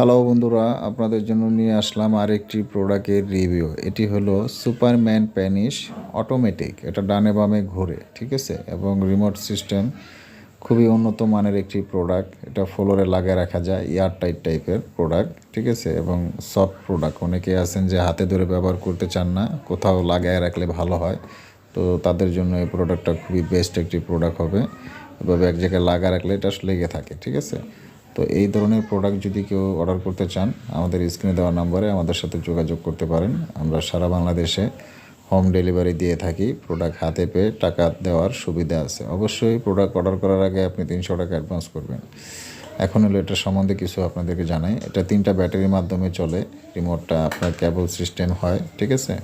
Hello বন্ধুরা, আপনাদের জন্য নিয়ে আসলাম আরেকটি প্রোডাক্টের রিভিউ এটি হলো সুপারম্যান প্যানিশ অটোমেটিক এটা ডানে বামে ঘোরে, ঠিক আছে? এবং রিমোট সিস্টেম খুবই উন্নত মানের একটি প্রোডাক্ট এটা ফ্লোরে লাগিয়ে রাখা যায় এয়ার টাইট টাইপের প্রোডাক্ট ঠিক আছে? এবং সফট প্রোডাক্ট অনেকে আছেন যে হাতে ধরে ব্যবহার করতে চান না, কোথাও লাগায় রাখলে ভালো হয়। তো তাদের জন্য এই প্রোডাক্টটা খুবই বেস্ট একটি প্রোডাক্ট হবে। এভাবে এক জায়গায় লাগা রাখলে এটা লেগে থাকে, ঠিক আছে? তো এই ধরনের প্রোডাক্ট যদি কেউ অর্ডার করতে চান, আমাদের স্ক্রিনে দেওয়া নাম্বারে আমাদের সাথে যোগাযোগ করতে পারেন। আমরা সারা বাংলাদেশে হোম ডেলিভারি দিয়ে থাকি। প্রোডাক্ট হাতে পেয়ে টাকা দেওয়ার সুবিধা আছে। অবশ্যই প্রোডাক্ট অর্ডার করার আগে আপনি তিনশো টাকা অ্যাডভান্স করবেন। এখন হলো এটার সম্বন্ধে কিছু আপনাদেরকে জানাই। এটা তিনটা ব্যাটারির মাধ্যমে চলে। রিমোটটা আপনার কেবল সিস্টেম হয় ঠিক আছে?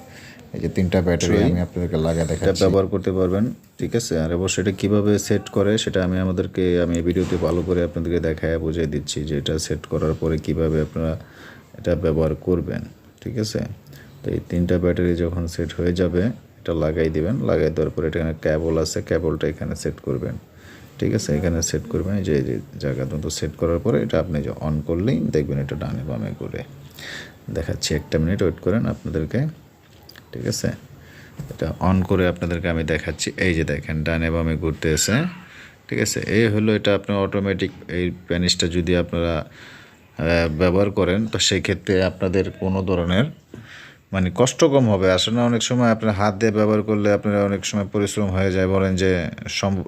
এই যে তিনটা ব্যাটারি আমি আপনাদেরকে লাগা দেখাচ্ছি। ব্যবহার করতে পারবেন ঠিক আছে? আর অবশ্যই এটা কীভাবে সেট করে সেটা আমি আমাদেরকে আমি এই ভিডিওতে ভালো করে আপনাদেরকে দেখায় বুঝিয়ে দিচ্ছি যে এটা সেট করার পরে কীভাবে আপনারা এটা ব্যবহার করবেন ঠিক আছে? তো এই তিনটা ব্যাটারি যখন সেট হয়ে যাবে এটা লাগাই দিবেন। লাগাই দেওয়ার পরে এটা এখানে ক্যাবল আছে ক্যাবলটা এখানে সেট করবেন। ঠিক আছে, এখানে সেট করবেন যে জায়গা মতো সেট করার পরে এটা আপনি যে অন করলেই দেখবেন এটা ডানে বামে করে দেখাচ্ছি একটা মিনিট ওয়েট করেন আপনাদেরকে, ঠিক আছে? এটা অন করে আপনাদেরকে আমি দেখাচ্ছি, এই যে দেখেন ডানে বামে ঘুরতে এসে ঠিক আছে? এই হলো এটা আপনার অটোমেটিক এই প্যানিসটা যদি আপনারা ব্যবহার করেন, তো সেই ক্ষেত্রে আপনাদের কোনো ধরনের মানে কষ্ট কম হবে। আসলে অনেক সময় আপনার হাত দিয়ে ব্যবহার করলে আপনার অনেক সময় পরিশ্রম হয়ে যায়, বলেন যে সম